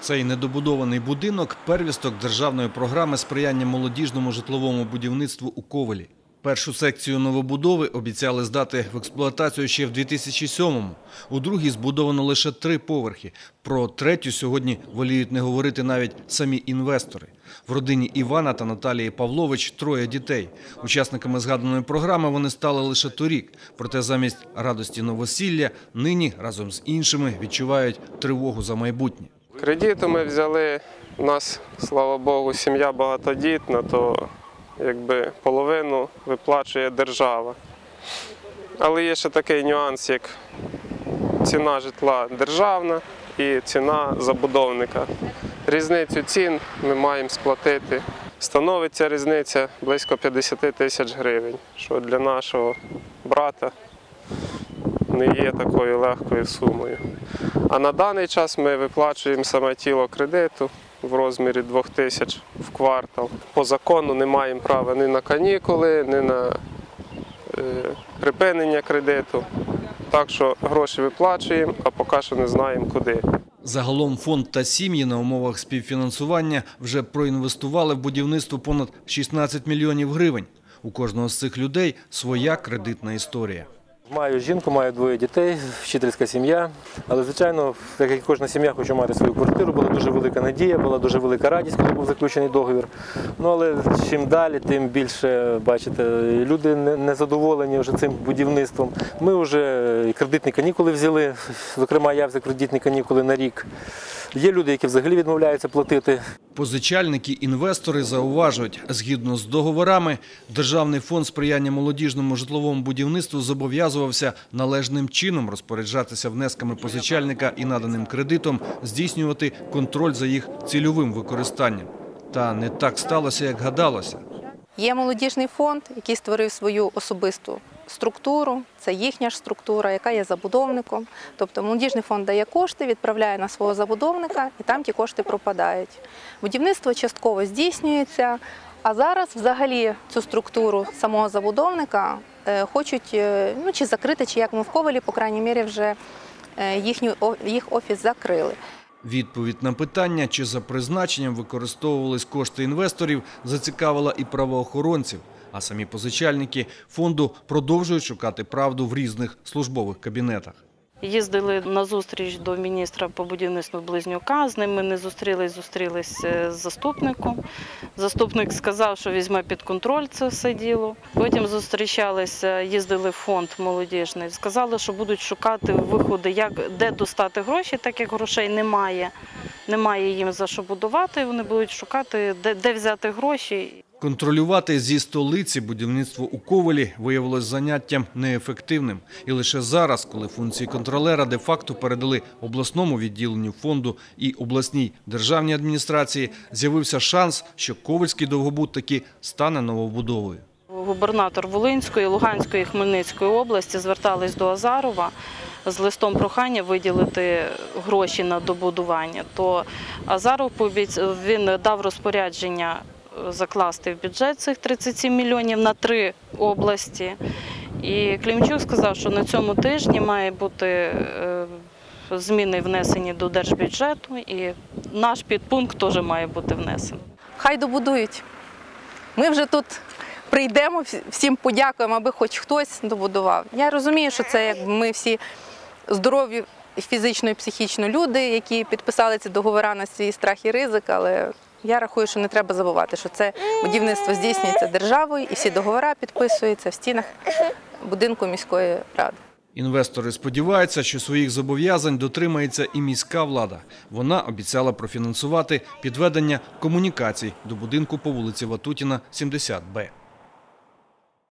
Цей недобудований будинок – первісток державної програми сприяння молодіжному житловому будівництву у Ковелі. Першу секцію новобудови обіцяли здати в експлуатацію ще в 2007-му. У другій збудовано лише три поверхи. Про третю сьогодні воліють не говорити навіть самі інвестори. В родині Івана та Наталії Павлович троє дітей. Учасниками згаданої програми вони стали лише торік. Проте замість радості новосілля нині разом з іншими відчувають тривогу за майбутнє. Кредиту ми взяли. У нас, слава Богу, сім'я багатодітна, то якби половину виплачує держава. Але є ще такий нюанс, як ціна житла державна і ціна забудовника. Різницю цін ми маємо сплатити. Становиться різниця близько 50 тисяч гривень, що для нашого брата не є такою легкою сумою. А на даний час ми виплачуємо саме тіло кредиту в розмірі 2 тисяч в квартал. По закону не маємо права ні на канікули, ні на е, припинення кредиту. Так що гроші виплачуємо, а поки що не знаємо куди. Загалом фонд та сім'ї на умовах співфінансування вже проінвестували в будівництво понад 16 мільйонів гривень. У кожного з цих людей своя кредитна історія. Маю жінку, маю двоє дітей, вчительська сім'я. Але, звичайно, так як кожна сім'я, хочу мати свою квартиру. Була дуже велика надія, була дуже велика радість, коли був заключений договір. Ну але чим далі, тим більше, бачите, люди не- незадоволені вже цим будівництвом. Ми вже кредитні канікули взяли. Зокрема, я взяв кредитні канікули на рік. Є люди, які взагалі відмовляються платити. Позичальники-інвестори зауважують, згідно з договорами, Державний фонд сприяння молодіжному житловому будівництву зобов'язувався належним чином розпоряджатися внесками позичальника і наданим кредитом, здійснювати контроль за їх цільовим використанням. Та не так сталося, як гадалося. Є молодіжний фонд, який створив свою особисту структуру. Це їхня ж структура, яка є забудовником. Тобто молодіжний фонд дає кошти, відправляє на свого забудовника, і там ті кошти пропадають. Будівництво частково здійснюється. А зараз взагалі цю структуру самого забудовника е, хочуть е, ну, чи закрити, чи як ми в Ковалі, по крайній мірі, вже е, їхню, їх офіс закрили. Відповідь на питання, чи за призначенням використовувались кошти інвесторів, зацікавила і правоохоронців. А самі позичальники фонду продовжують шукати правду в різних службових кабінетах. Їздили на зустріч до міністра по будівництву Близнюка. З ним ми не зустрілись, зустрілись е, з заступником. Заступник сказав, що візьме під контроль це все діло. Потім зустрічалися, їздили в фонд молодіжний. Сказали, що будуть шукати виходи, як де достати гроші, так як грошей немає. Немає їм за що будувати. Вони будуть шукати, де, де взяти гроші. Контролювати зі столиці будівництво у Ковелі виявилось заняттям неефективним. І лише зараз, коли функції контролера де-факто передали обласному відділенню фонду і обласній державній адміністрації, з'явився шанс, що Ковельський довгобуд таки стане новобудовою. Губернатор Волинської, Луганської, Хмельницької області звертались до Азарова з листом прохання виділити гроші на добудування. То Азаров він дав розпорядження закласти в бюджет цих 37 мільйонів на три області. І Клімчук сказав, що на цьому тижні має бути е, зміни внесені до держбюджету, і наш підпункт теж має бути внесений. Хай добудують. Ми вже тут прийдемо, всім подякуємо, аби хоч хтось добудував. Я розумію, що це як ми всі здорові фізично і психічно люди, які підписали ці договори на свій страх і ризик, але я рахую, що не треба забувати, що це будівництво здійснюється державою і всі договори підписуються в стінах будинку міської ради. Інвестори сподіваються, що своїх зобов'язань дотримається і міська влада. Вона обіцяла профінансувати підведення комунікацій до будинку по вулиці Ватутіна, 70Б.